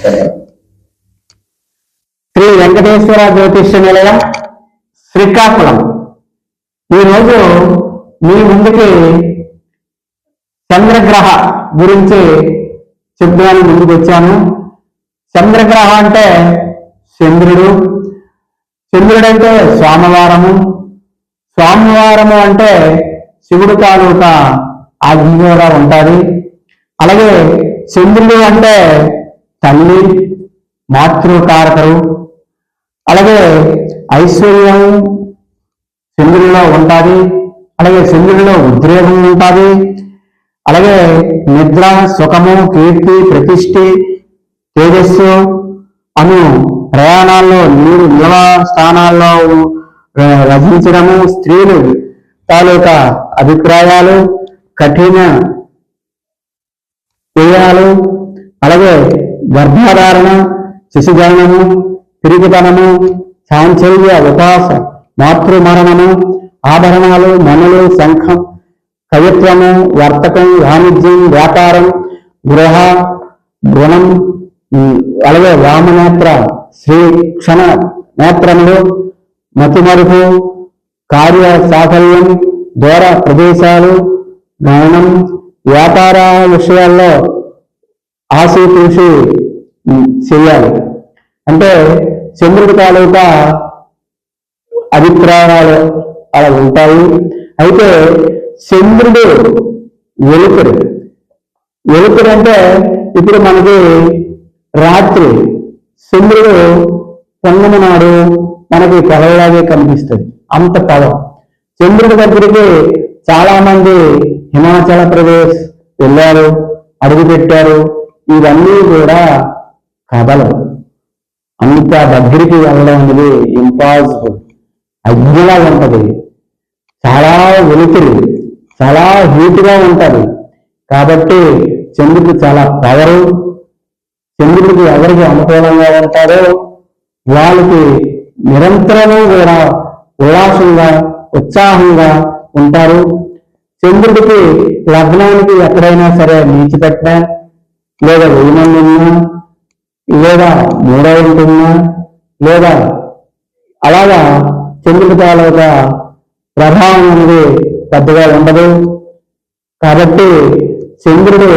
శ్రీ వెంకటేశ్వర జ్యోతిష్య నిలయం శ్రీకాకుళం. ఈరోజు మీ ముందుకి చంద్రగ్రహ గురించి చెప్పడానికి ముందుకు వచ్చాను. చంద్రగ్రహ అంటే చంద్రుడు. చంద్రుడంటే సోమవారము సోమవారము అంటే శివుడు తాలూకా ఆజ్ఞ కూడా ఉంటుంది. అలాగే చంద్రుడు అంటే తల్లి మాతృకారకరు అలాగే ఐశ్వర్యం చంద్రుడిలో ఉంటుంది అలాగే చంద్రుడిలో ఉద్రేకం ఉంటుంది అలాగే నిద్ర సుఖము కీర్తి ప్రతిష్ఠి తేజస్సు అను ప్రయాణాల్లో నీరు నిల్వ స్థానాల్లో రచించడము స్త్రీలు తాలూకా అభిప్రాయాలు కఠిన వ్యయాలు అలాగే గర్భధారణ శిశుజననము తిరిగితనము సాంచల్య ఉపాస మాతృమరణము ఆభరణాలు మనులు శంఖం కవిత్వము వర్తకం వాణిజ్యం వ్యాపారం గృహ గుణం అలాగే వామనేత్ర శ్రీ క్షణ నేత్రములు మతిమరుపు కార్య సాఫల్యం దూర ప్రదేశాలు గమనం వ్యాపార విషయాల్లో ఆశీతూసి చూసి చేయాలి. అంటే చంద్రుడి తాలూకా అభిప్రాయాలు అలా ఉంటాయి. అయితే చంద్రుడు వెలుతురు. వెలుతురు అంటే ఇప్పుడు మనకి రాత్రి చంద్రుడు పొంగమ నాడు మనకి పొగలాగే కనిపిస్తుంది. అంత పదం చంద్రుడి దగ్గరికి చాలా మంది హిమాచల ప్రదేశ్ వెళ్ళారు అడుగు పెట్టారు ఇవన్నీ కూడా కథలు. అంత దగ్గరికి వెళ్ళడం అనేది ఇంపాసిబుల్ అగ్నిలా ఉంటది. చాలా వెలుతురు. చాలా హీట్గా ఉంటుంది. కాబట్టి చంద్రుడు చాలా పవరు చంద్రుడికి ఎవరికి అనుకూలంగా ఉంటారో వాళ్ళకి నిరంతరము కూడా ఉల్లాసంగా ఉత్సాహంగా ఉంటారు. చంద్రుడికి లగ్నానికి ఎక్కడైనా సరే నీచి పెట్టినా లేదా వెయ్యి మంది ఉన్నా లేదా మూడో ఉన్నా లేదా అలాగా చంద్రుడి తాలూక ప్రభావం అనేది పెద్దగా ఉండదు. కాబట్టి చంద్రుడు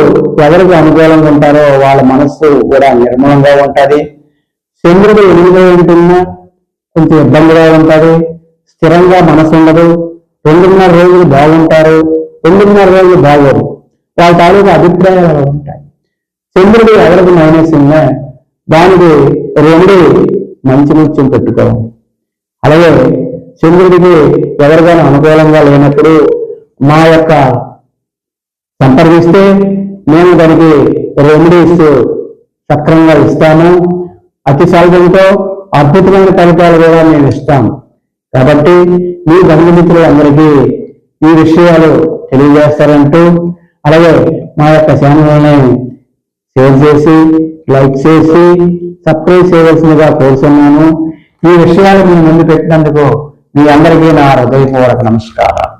ఎవరికి అనుకూలంగా ఉంటారో వాళ్ళ మనస్సు కూడా నిర్మలంగా ఉంటుంది. చంద్రుడు ఎనిమిదో ఉంటున్నా కొంచెం ఇబ్బందిగా ఉంటుంది. స్థిరంగా మనసు ఉండదు. రెండున్నర రోజులు బాగుంటారు. రెండున్నర రోజులు బాగోరు వాళ్ళ తాలూకు అభిప్రాయాలు ఉంటాయి. చంద్రుడు ఎవరికి మైనస్ ఉన్నా దానికి రెండు మంచి నృత్యం పెట్టుకోవాలి. అలాగే చంద్రుడికి ఎవరికైనా అనుకూలంగా లేనప్పుడు మా యొక్క సంప్రదిస్తే మేము దానికి రెమెడీస్ సక్రమంగా ఇస్తాము. అతి సహజంతో అద్భుతమైన ఫలితాలు కూడా మేము ఇస్తాం. కాబట్టి మీ బంధుమిత్రులందరికీ ఈ విషయాలు తెలియజేస్తారంటూ అలాగే మా యొక్క ఛానల్ని షేర్ చేసి లైక్ చేసి సబ్స్క్రైబ్ చేయవలసిందిగా కోరుతున్నాను ఈ విషయాలు మీ ముందు పెట్టినందుకు మీ అందరికీ నా హృదయపూర్వక నమస్కారం